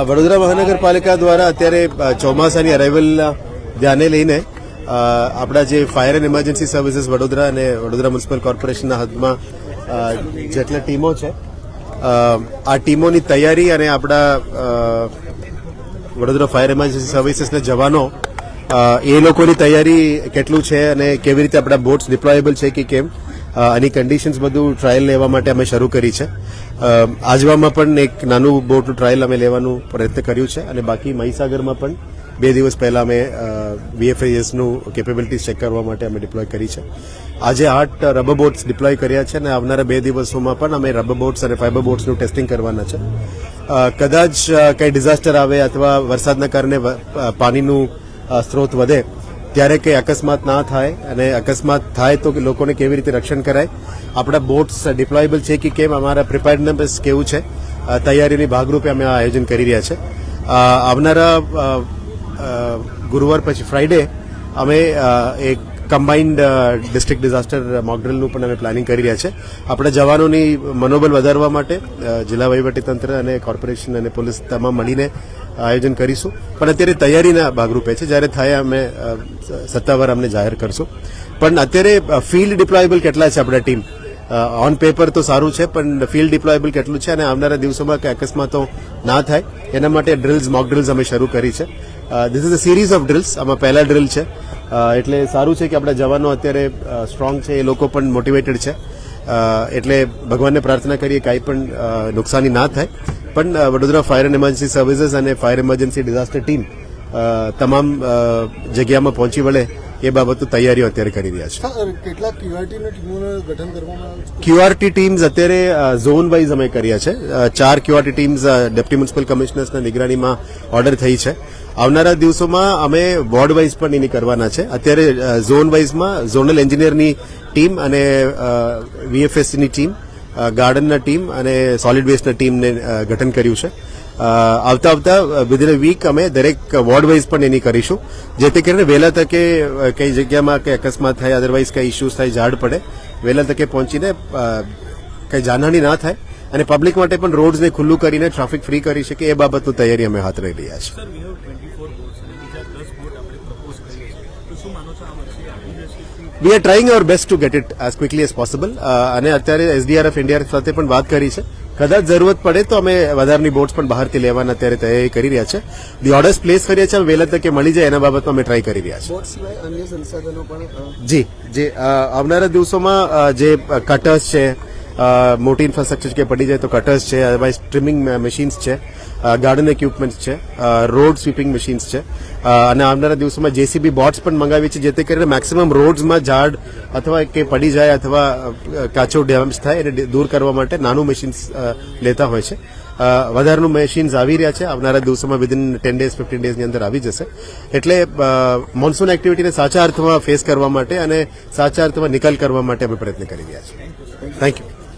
વડોદરા મહાનગરપાલિકા દ્વારા અત્યારે ચોમાસાની અરાઇવલ ધ્યાને લઈને આપણા જે fire and emergency services Vadodara અને વડોદરા મ્યુનિસિપલ કોર્પોરેશનના હદમાં જેટલા ટીમો છે આ ટીમોની તૈયારી અને આપણા વડોદરા ફાયર ઇમરજન્સી સર્વિસીસના જવાનો એ લોકોની તૈયારી કેટલું છે અને કેવી રીતે આપણા બોટ્સ ડિપ્લોયેબલ છે કે કેમ આની કન્ડિશન્સ બધું ટ્રાયલ લેવા માટે અમે શરૂ કરી છે. આજવામાં પણ એક નાનું બોટનું ટ્રાયલ અમે લેવાનું પ્રયત્ન કર્યું છે અને બાકી મહીસાગરમાં પણ બે દિવસ પહેલા અમે વીએફઆઈએસનું કેપેબિલિટીઝ ચેક કરવા માટે અમે ડિપ્લોય કરી છે. આજે આઠ રબર બોટ્સ ડિપ્લોય કર્યા છે અને આવનારા બે દિવસોમાં પણ અમે રબર બોટ્સ અને ફાઇબર બોટ્સનું ટેસ્ટિંગ કરવાના છે. કદાચ કંઈ ડિઝાસ્ટર આવે અથવા વરસાદના કારણે પાણીનું સ્ત્રોત વધે ત્યારે કંઈ અકસ્માત ના થાય અને અકસ્માત થાય તો લોકોને કેવી રીતે રક્ષણ કરાય? આપણા બોટ્સ ડિપ્લોયેબલ છે કે કેમ? અમારા પ્રિપેર્ડનેસ કેવું છે? તૈયારીની ભાગરૂપે અમે આ આયોજન કરી રહ્યા છે. આવનારા ગુરુવાર પછી, ફ્રાઇડે, અમે એક કમ્બાઇન્ડ ડિસ્ટ્રિક્ટ ડિઝાસ્ટર મોકડ્રીલનું પણ અમે પ્લાનિંગ કરી રહ્યા છે. આપણા જવાનોની મનોબળ વધારવા માટે જિલ્લા વહીવટીતંત્ર અને કોર્પોરેશન અને પોલીસ તમામ મળીને આયોજન કરીશું. પણ અત્યારે તૈયારીના ભાગરૂપે છે. જ્યારે થાય અમે સત્તાવાર અમને જાહેર કરશું. પણ અત્યારે ફિલ્ડ ડિપ્લોયેબલ કેટલા છે આપણા ટીમ ઓન પેપર તો સારું છે, પણ ફિલ્ડ ડિપ્લોયેબલ કેટલું છે? અને આવનારા દિવસોમાં કે અકસ્માતો ના થાય, એના માટે ડ્રિલ્સ મોક ડ્રિલ્સ અમે શરૂ કરી છે. This is a series of drills આમાં પહેલા ડ્રિલ છે એટલે સારું છે કે આપણા જવાનો અત્યારે સ્ટ્રોંગ છે એ લોકો પણ મોટિવેટેડ છે. એટલે ભગવાનને પ્રાર્થના કરીએ કાંઈ પણ નુકસાની ના થાય. પણ Vadodara fire and emergency services અને ફાયર ઇમરજન્સી ડિઝાસ્ટર ટીમ તમામ જગ્યામાં પહોંચી વળે એ બાબતો તૈયારીઓ અત્યારે કરી રહ્યા છે. સર કેટલાક ટીમોનું ગઠન કરવામાં ક્યુઆરટી ટીમ્સ અત્યારે ઝોન વાઇઝ અમે કર્યા છે. ચાર ક્યુઆરટી ટીમ્સ ડેપ્ટી મ્યુનિસિપલ કમિશનર્સના નિગરાનીમાં ઓર્ડર થઈ છે. આવનારા દિવસોમાં અમે વોર્ડ વાઇઝ પણ એની કરવાના છે. અત્યારે ઝોન વાઇઝમાં ઝોનલ એન્જિનિયરની ટીમ અને વીએફએસની ટીમ ગાર્ડનના ટીમ અને સોલિડ વેસ્ટના ટીમને ગઠન કર્યું છે. આવતા આવતા વિધિન વીક અમે દરેક વોર્ડ વાઇઝ પણ એની કરીશું. જેથી કરીને વહેલા તકે કઈ જગ્યામાં કઈ અકસ્માત થાય અદરવાઇઝ કઈ ઇસ્યુઝ થાય, ઝાડ પડે, વહેલા તકે પહોંચીને કઈ જાનહાની ના થાય અને પબ્લિક માટે પણ રોડ્સને ખુલ્લું કરીને ટ્રાફિક ફ્રી કરી શકે એ બાબતની તૈયારી અમે હાથ ધરી રહ્યા છીએ. We are trying our best to get it as quickly as possible અને અત્યારે એસડીઆરએફ ઇન્ડિયા સાથે પણ વાત કરી છે. કદાચ જરૂરત પડે તો અમે વધારની બોટ્સ પણ બહારથી લેવાના અત્યારે તૈયારી કરી રહ્યા છે. ધી ઓર્ડર્સ પ્લેસ કરીએ છીએ વહેલા તકે મળી જાય એના બાબતમાં અમે ટ્રાય કરી રહ્યા છીએ. બોટ સિવાય અન્ય સંસાધનો પણ અ, જી જે આવનારા દિવસોમાં જે કટર્સ છે મોટી ઇન્ફ્રાસ્ટ્રક્ચર કે પડી જાય તો કટર્સ છે અદરવાઇઝ ટ્રીમિંગ મશીન્સ છે ગાર્ડન ઇક્વિપમેન્ટ્સ છે રોડ સ્વીપિંગ મશીન્સ છે અને આવનારા દિવસોમાં જેસીબી બોટ્સ પણ મંગાવી છે જેથી કરીને મેક્સિમમ રોડ્સમાં ઝાડ અથવા કે પડી જાય અથવા કાચો ડેમેજ થાય એને દૂર કરવા માટે નાનું મશીન્સ લેતા હોય છે. વધારાનું મશીન્સ આવી રહ્યા છે, આવનારા દિવસોમાં વિધિન ટેન ડેઝ ફિફ્ટીન ડેઝની અંદર આવી જશે. એટલે મોન્સૂન એક્ટિવિટીને સાચા અર્થમાં ફેસ કરવા માટે અને સાચા અર્થમાં નિકાલ કરવા માટે અમે પ્રયત્ન કરી રહ્યા છીએ. Thank you